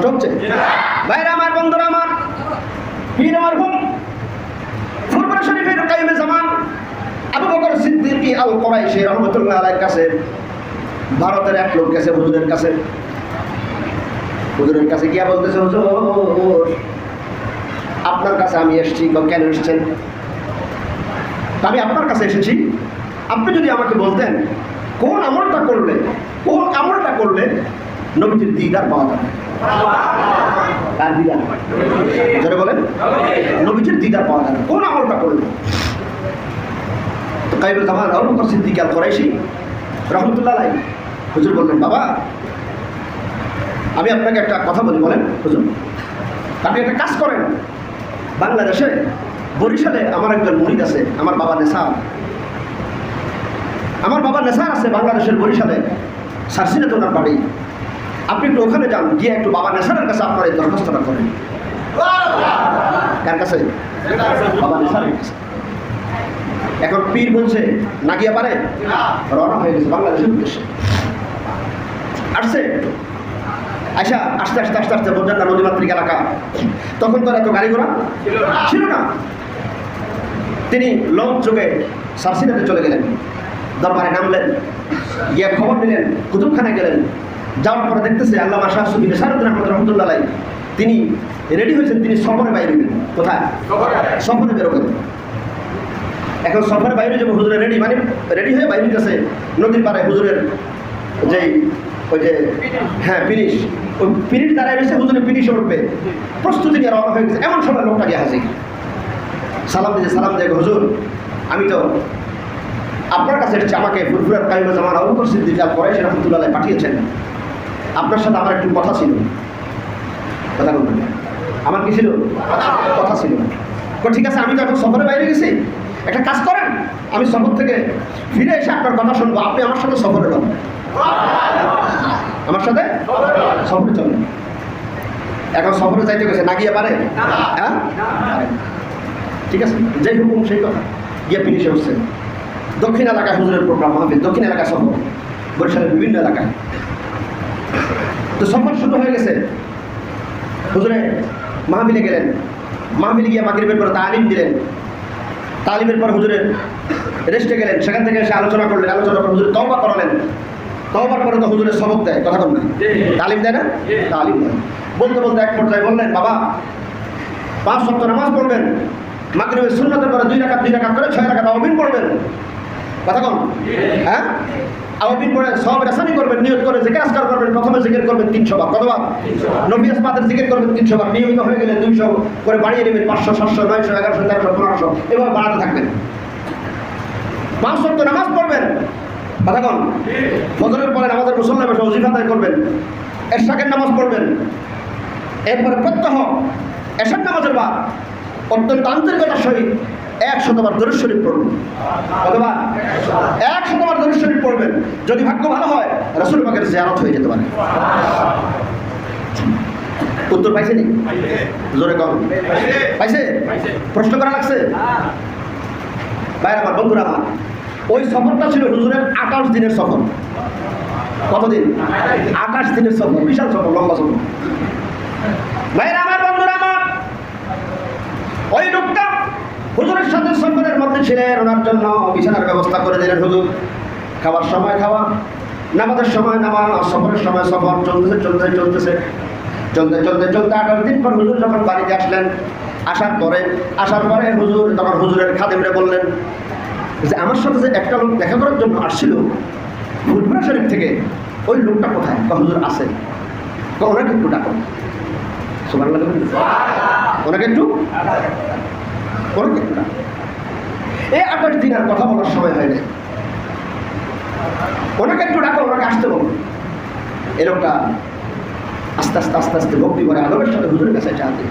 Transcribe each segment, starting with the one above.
কষ্ট হচ্ছে। ভাইরা আমার, বন্ধুরা আমার, পীর আমার হুম ফুরফুরা শরীফের কাইমে জামান আবু বকর সিদ্দিকী আল কোরাইশি রহমতুল্লাহ আলাইহির কাছে, ভারতের এক লোক গেছে হুজুরের কাছে। হুজুরের কাছে গিয়া বলতেছে, হুজুর, আপনার কাছে আমি এসেছি কেন এসেছেন? আমি আপনার কাছে এসেছি। আপনি যদি আমাকে বলতেন, কোন আমলটা করলে, কোন আমলটা করলে নবীজির দিদার পাওয়া যাবে। কার দিদার? জোরে বলেন। নবীজির দিদার পাওয়া যাবে। কোন আমলটা করলে? তো কাইবুল জামান আবু বকর সিদ্দিক আল কোরাইশি রহমতুল্লাহ আলাই হুজুর বললেন, বাবা, আমি আপনাকে একটা কথা বলি, বলেন, হুজুর। আপনি একটা কাজ করেন। বাংলাদেশে বরিশালে আমার একজন মুরিদ আছে, আমার বাবা নেশা আমার বাবা নেশার আছে বাংলাদেশের বরিশালে সারসিনাতে ওনার বাড়ি। আপনি একটু ওখানে যান গিয়ে একটু বাবা নেশারের কাছে আপনার এই দরখাস্তটা করেন। কার কাছে? বাবা নেশারের কাছে। এখন পীর বলছে না গিয়ে পারে? রওনা হয়ে গেছে বাংলাদেশের উদ্দেশ্যে। আসছে? আচ্ছা আস্তে আস্তে আস্তে আস্তে বোঝেন না নদীমাতৃক এলাকা। তখন তো এত গাড়ি ঘোড়া? ছিল না। তিনি লঞ্চ যোগে সারসিনাতে চলে গেলেন। দরবারে নামলেন। গিয়ে খবর দিলেন কুতুবখানায় গেলেন। যাওয়ার পরে দেখতেছে আল্লাহ শাহ সুবিন সারুদ্দিন আহমদ রহমতুল্লাহ তিনি রেডি হয়েছেন তিনি সফরে বাইরে হইবেন কোথায়? সফরে। বেরোবেন এখন সফরে বাইরে যাব হুজুরের রেডি মানে রেডি হয়ে বাইরে গেছে নদীর পাড়ায় হুজুরের যেই ওই যে হ্যাঁ ফিনিশ ওই ফিনিশ দাঁড়ায় রয়েছে হুজুরের ফিনিশে উঠবে। প্রস্তুতি নিয়ে রওনা হয়ে গেছে। এমন সময় লোকটা গিয়ে হাসি সালাম দিয়েছে সালাম দিয়ে হুজুর আমি তো আপনার কাছে এসেছি আমাকে ফুরফুরার কাইমা জামান আবু সিদ্দিক আল কোরাইশ রহমতুল্লাহ পাঠিয়েছেন। আপনার সাথে আমার একটু কথা ছিল। কথা বলবেন। আমার কি ছিল? কথা ছিল। ঠিক আছে, আমি তো এখন সফরে বাইরে গেছি। একটা কাজ করেন, আমি সফর থেকে ফিরে এসে আপনার কথা শুনব। আপনি আমার সাথে সফরে যান। আমার সাথে সফরে চলেন। এখন সফরে যাইতে গেছে, না গিয়ে পারে? হ্যাঁ। ঠিক আছে, যেই হুকুম সেই কথা। গিয়ে ফিনিশে উঠছেন। দক্ষিণ এলাকায় হুজুরের প্রোগ্রাম হবে। দক্ষিণ এলাকা সফর। বরিশালের বিভিন্ন এলাকায়। তো সফর শুরু হয়ে গেছে। হুজুরে মাহবিলে গেলেন। মাহবিলে গিয়ে মাগরিবের পরে তালিম দিলেন। তালিমের পর হুজুরের রেস্টে গেলেন। সেখান থেকে এসে আলোচনা করলেন। আলোচনা করে হুজুর তওবা করালেন। তওবার পরে তো হুজুরের সবক দেয়, কথা না। তালিম দেয় না? তালিম দেয়। বলতে বলতে এক পর্যায়ে বললেন, বাবা, পাঁচ সপ্তাহ নামাজ পড়বেন। মাগরিবের সুন্নতের পরে দুই রাকাত দুই রাকাত করে ছয় রাকাত আওবিন পড়বেন। কথা কম হ্যাঁ? আওবিন পড়ে সব রেসানি করবেন নিয়ত করে আসকার করবেন, প্রথমে জিকির করবেন তিনশো বার কতবার নবী আসমাতের জিকির করবেন তিনশো বার নিয়মিত হয়ে গেলে দুইশো করে বাড়িয়ে নেবেন, পাঁচশো, সাতশো, নয়শো, এগারোশো, তেরোশো, পনেরোশো, এভাবে বাড়াতে থাকবেন। পাঁচ সপ্তাহ নামাজ পড়বেন। কথা কম ফজরের পরে নামাজের মুসল্লা বসে অজিফাতায় করবেন। এরশাকের নামাজ পড়বেন। এরপরে প্রত্যহ এশার নামাজের বাদ। অত্যন্ত আন্তরিকতার সহিত এক শতবার দরুদ শরীফ পড়বেন কতবার এক শতবার দরুদ শরীফ পড়বেন। যদি ভাগ্য ভালো হয় রসুল পাকের জিয়ারত হয়ে যেতে পারে। উত্তর পাইছে নি? জোরে কম। পাইছে? প্রশ্ন করা লাগছে? বাইরে আমার, বন্ধুরা আমার, ওই সফরটা ছিল হুজুরের আঠাশ দিনের সফর। কতদিন? আঠাশ দিনের সফর, বিশাল সফর, লম্বা সফর। ভাইরা আমার বন্ধুরা আমার ওই লোকটা হুজুরের সাথে সফরের মধ্যে ছিলেন ওনার জন্য বিছানার ব্যবস্থা করে দিলেন হুজুর। খাবার সময় খাওয়া নামাজের সময় নামাজ সফরের সময় সফর চলতেছে চলতে চলতেছে। চলতে চলতে চলতে আঠারো দিন পর হুজুর যখন বাড়িতে আসলেন আসার পরে আসার পরে হুজুর তখন হুজুরের খাদেমরে বললেন যে আমার সাথে যে একটা লোক দেখা করার জন্য আসছিল ফুটবল শরীফ থেকে ওই লোকটা কোথায়? বা হুজুর আছে। ওনাকে একটু ডাকো। সুমান ওনাকে একটু ডাকো এই আঠাশ দিন আর কথা বলার সময় হয় নাই। ওনাকে একটু ডাকো, ওনাকে আসতে বলো। লোকটা আস্তে আস্তে আস্তে আস্তে, ভক্তি করে আদবের সাথে হুজুরের কাছে চাহাতে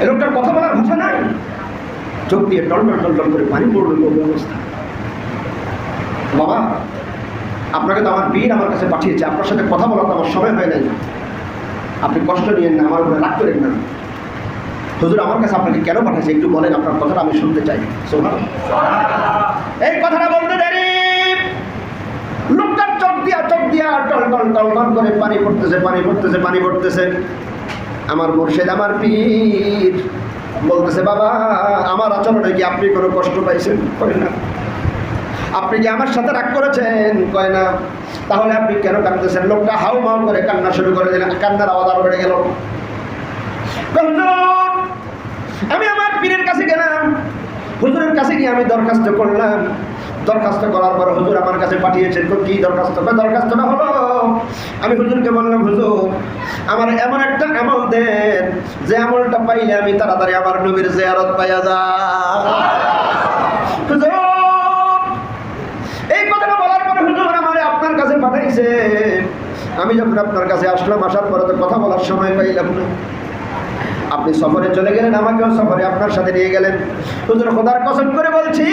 এই লোকটার কথা বলার ভাষা নাই। চোখ দিয়ে টল টল টল টল করে পানি পড়ল কোন অবস্থা। বাবা, আপনাকে তো আমার বীর আমার কাছে পাঠিয়েছে। আপনার সাথে কথা বলার তো আমার সময় হয় নাই। আপনি কষ্ট নিয়েন না, আমার উপরে রাগ করেন না। হুজুর, আমার কাছে আপনাকে কেন পাঠাইছে? একটু বলেন, আপনার কথাটা আমি শুনতে চাই। এই কথাটা বলতে দেরি। লোকটার চোখ দিয়া চোখ দিয়া টল টল টল টল করে পানি পড়তেছে পানি পড়তেছে পানি পড়তেছে। আমার মুর্শেদ, আমার পীর বলতেছে, বাবা, আমার আচরণে কি আপনি কোনো কষ্ট পাইছেন? কয় না। আপনি কি আমার সাথে রাগ করেছেন? কয় না। তাহলে আপনি কেন কাঁদতেছেন? লোকটা হাউ মাউ করে কান্না শুরু করে দিলেন কান্নার আওয়াজ আরও বেড়ে গেল। আমি আমার পীরের কাছে গেলাম। হুজুরের কাছে গিয়ে আমি দরখাস্ত করলাম। দরখাস্ত করার পর হুজুর আমার কাছে পাঠিয়েছেন তো কি দরখাস্ত দরখাস্তটা হলো? আমি হুজুরকে বললাম, হুজুর, আমার এমন একটা আমল দেন, যে আমলটা পাইলে আমি তাড়াতাড়ি আমার নবীর জিয়ারত পাইয়া যা। হুজুর, এই কথাটা বলার পরে হুজুর আমার আপনার কাছে পাঠাইছে। আমি যখন আপনার কাছে আসলাম, আসার পরে তো কথা বলার সময় পাইলাম না। আপনি সফরে চলে গেলেন আমাকেও সফরে আপনার সাথে নিয়ে গেলেন। খোদার কসম করে বলছি।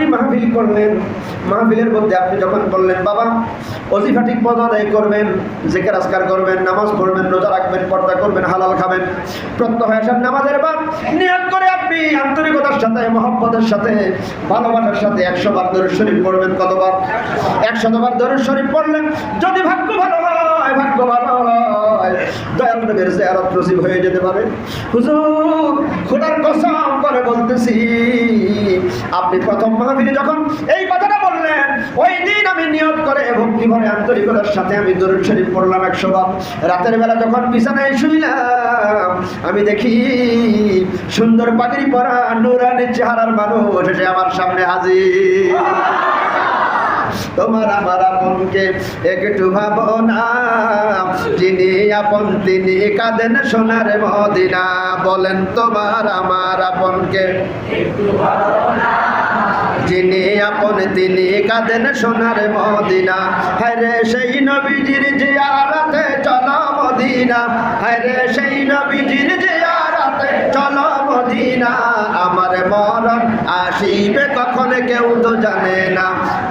আপনি মাহফিল করলেন, মাহফিলের মধ্যে আপনি যখন বললেন, বাবা অজিফা ঠিক মতো আদায় করবেন, জেকের আজকার করবেন, নামাজ পড়বেন, রোজা রাখবেন, পর্দা করবেন, হালাল খাবেন, প্রত্যহ আসার নামাজের বাদ নিয়ত করে আপনি আন্তরিকতার সাথে, মহব্বতের সাথে, ভালোবাসার সাথে একশো বার দরুদ শরীফ পড়বেন কতবার? একশতবার দরুদ শরীফ পড়লেন যদি ভাগ্য ভালো হয়, ভাগ্য ভালো হয়ে যেতে পারে। হুজুর, খোদার কসম করে বলতেছি আপনি প্রথম মাহফিলে যখন এই কথাটা বললেন, ওই দিন আমি নিয়োগ করে এবং জীবনে আন্তরিকতার সাথে আমি দরুদ শরীফ পড়লাম একশো বার। রাতের বেলা যখন বিছানায় শুইলাম, আমি দেখি সুন্দর পাগড়ি পরা নুরানি চেহারার মানুষ এসে আমার সামনে হাজির। তোমার আমার আপনকে একটু ভাবনা যিনি আপন তিনি কাঁদেন সোনার মদিনা। বলেন তোমার আমার আপনকে যিনি আপন তিনি কাঁদেন সোনার মদিনা। হরে সেই নবীজির জিয়ারাতে চলো মদিনা। হরে সেই নবীজির জিয়ারাতে চলো মদিনা। আমার মরণ আসিবে কখন কেউ তো জানে না।